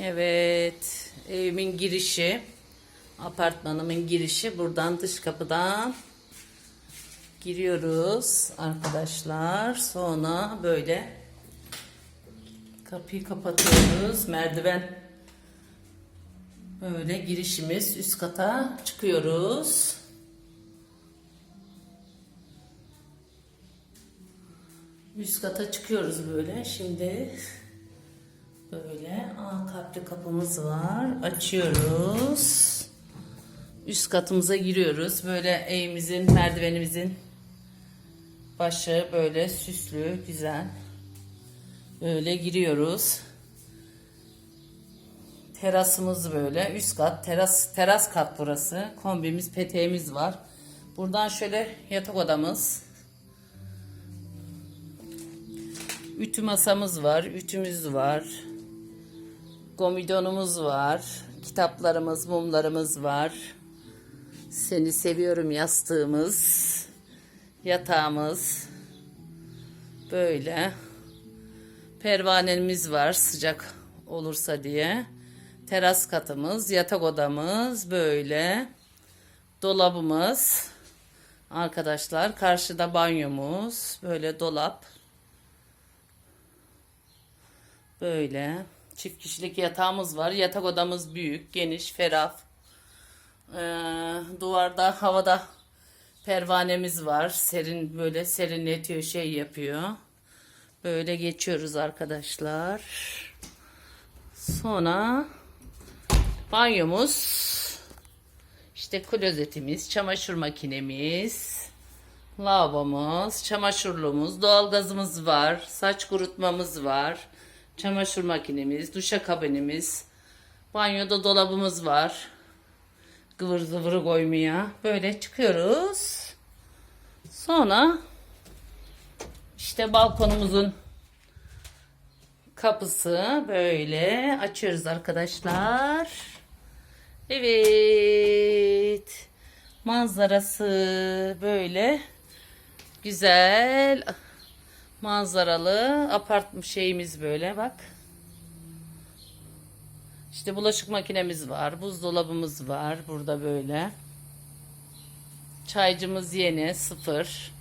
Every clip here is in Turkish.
Evet, evimin girişi, apartmanımın girişi. Buradan dış kapıdan giriyoruz arkadaşlar. Sonra böyle kapıyı kapatıyoruz. Merdiven böyle girişimiz üst kata çıkıyoruz. Üst kata çıkıyoruz böyle. Şimdi Böyle aa, kalpli kapımız var. Açıyoruz. Üst katımıza giriyoruz. Böyle evimizin, merdivenimizin başı böyle süslü, güzel. Böyle giriyoruz. Terasımız böyle. Üst kat, teras teras kat burası. Kombimiz, peteğimiz var. Buradan şöyle yatak odamız. Ütü masamız var, ütümüz var. Komidonumuz var. Kitaplarımız, mumlarımız var. Seni seviyorum yastığımız. Yatağımız. Böyle. Pervanemiz var sıcak olursa diye. Teras katımız, yatak odamız böyle. Dolabımız. Arkadaşlar karşıda banyomuz. Böyle dolap. Böyle çift kişilik yatağımız var. Yatak odamız büyük, geniş, ferah. Ee, duvarda havada pervanemiz var. Serin böyle serinletiyor, şey yapıyor. Böyle geçiyoruz arkadaşlar. Sonra banyomuz. İşte klozetimiz, çamaşır makinemiz, lavabomuz, çamaşırlığımız, doğalgazımız var, saç kurutmamız var, çamaşır makinemiz, duşakabinimiz, banyoda dolabımız var. Gıvır zıvırı koymaya. Böyle çıkıyoruz. Sonra işte balkonumuzun kapısı böyle açıyoruz arkadaşlar. Evet. Manzarası böyle güzel manzaralı apart şeyimiz böyle bak. İşte bulaşık makinemiz var, buzdolabımız var burada böyle. Çaycımız yeni, sıfır.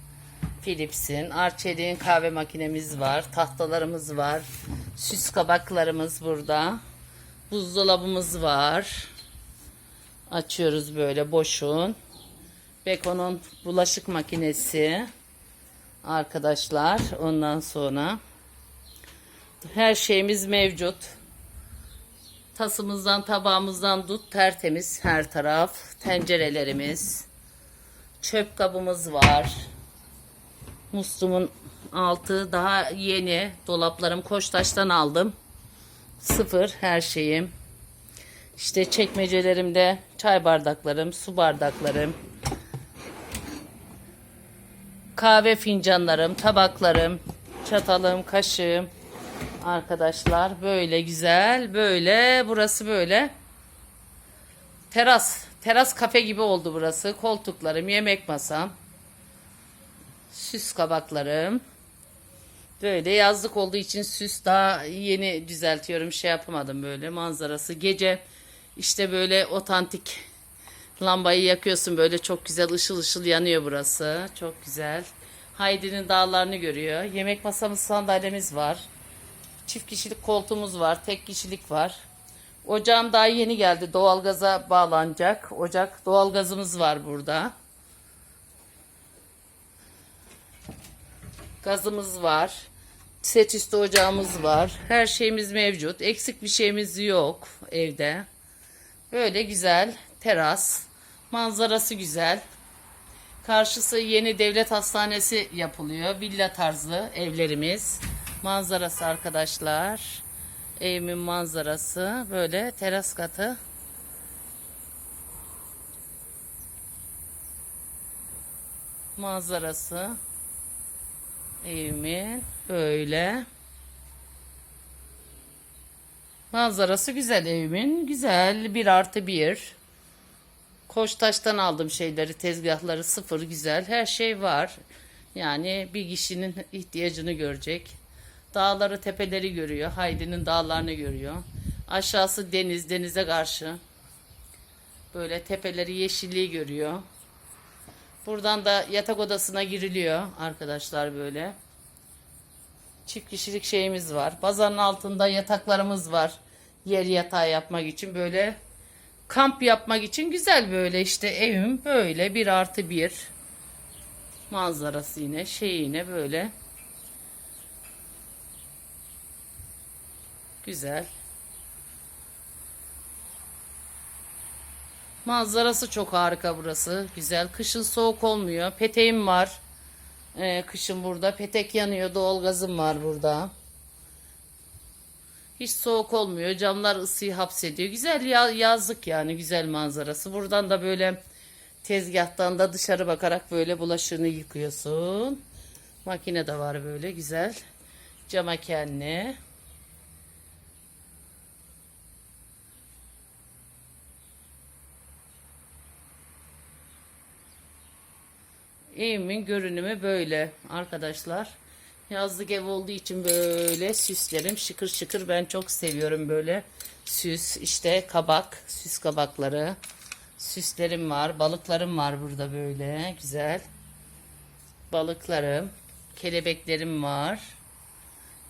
Philips'in, Arçelik'in kahve makinemiz var, tahtalarımız var, süs kabaklarımız burada. Buzdolabımız var. Açıyoruz böyle boşun. Beko'nun bulaşık makinesi. Arkadaşlar ondan sonra her şeyimiz mevcut. Tasımızdan tabağımızdan tut tertemiz her taraf. Tencerelerimiz. Çöp kabımız var. Muslumun altı daha yeni. Dolaplarım Koçtaş'tan aldım. Sıfır her şeyim. İşte çekmecelerimde çay bardaklarım, su bardaklarım, kahve fincanlarım, tabaklarım, çatalım, kaşığım. Arkadaşlar böyle güzel, böyle burası böyle. Teras, teras kafe gibi oldu burası. Koltuklarım, yemek masam. Süs kabaklarım. Böyle yazlık olduğu için süs daha yeni düzeltiyorum. Şey yapamadım böyle manzarası. Gece işte böyle otantik lambayı yakıyorsun böyle çok güzel ışıl ışıl yanıyor burası. Çok güzel. Haydi'nin dağlarını görüyor. Yemek masamız sandalyemiz var. Çift kişilik koltuğumuz var. Tek kişilik var. Ocağım daha yeni geldi. Doğalgaza bağlanacak. Ocak doğalgazımız var burada. Gazımız var. Set üstü ocağımız var. Her şeyimiz mevcut. Eksik bir şeyimiz yok evde. Böyle güzel teras. Manzarası güzel. Karşısı yeni devlet hastanesi yapılıyor. Villa tarzı evlerimiz. Manzarası arkadaşlar. Evimin manzarası böyle teras katı. Manzarası. Evimin böyle. Manzarası güzel evimin. Güzel. Bir artı bir. Koçtaş'tan aldım şeyleri, tezgahları sıfır güzel. Her şey var. Yani bir kişinin ihtiyacını görecek. Dağları, tepeleri görüyor. Haydi'nin dağlarını görüyor. Aşağısı deniz, denize karşı. Böyle tepeleri yeşilliği görüyor. Buradan da yatak odasına giriliyor arkadaşlar böyle. Çift kişilik şeyimiz var. Bazanın altında yataklarımız var. Yer yatağı yapmak için böyle kamp yapmak için güzel böyle işte evim böyle bir artı bir manzarası yine şey yine böyle. Güzel. Manzarası çok harika burası güzel. Kışın soğuk olmuyor peteğim var. Ee, kışın burada petek yanıyor doğalgazım var burada hiç soğuk olmuyor. Camlar ısıyı hapsediyor. Güzel ya, yazlık yani güzel manzarası. Buradan da böyle tezgahtan da dışarı bakarak böyle bulaşığını yıkıyorsun. Makine de var böyle güzel. Cama kendi. Evimin görünümü böyle arkadaşlar. Yazlık ev olduğu için böyle süslerim şıkır şıkır. Ben çok seviyorum böyle süs işte kabak süs kabakları. Süslerim var balıklarım var burada böyle güzel. Balıklarım kelebeklerim var.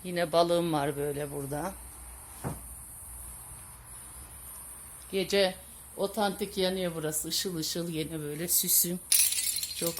Yine balığım var böyle burada. Gece otantik yanıyor burası ışıl ışıl yine böyle süsüm. Çok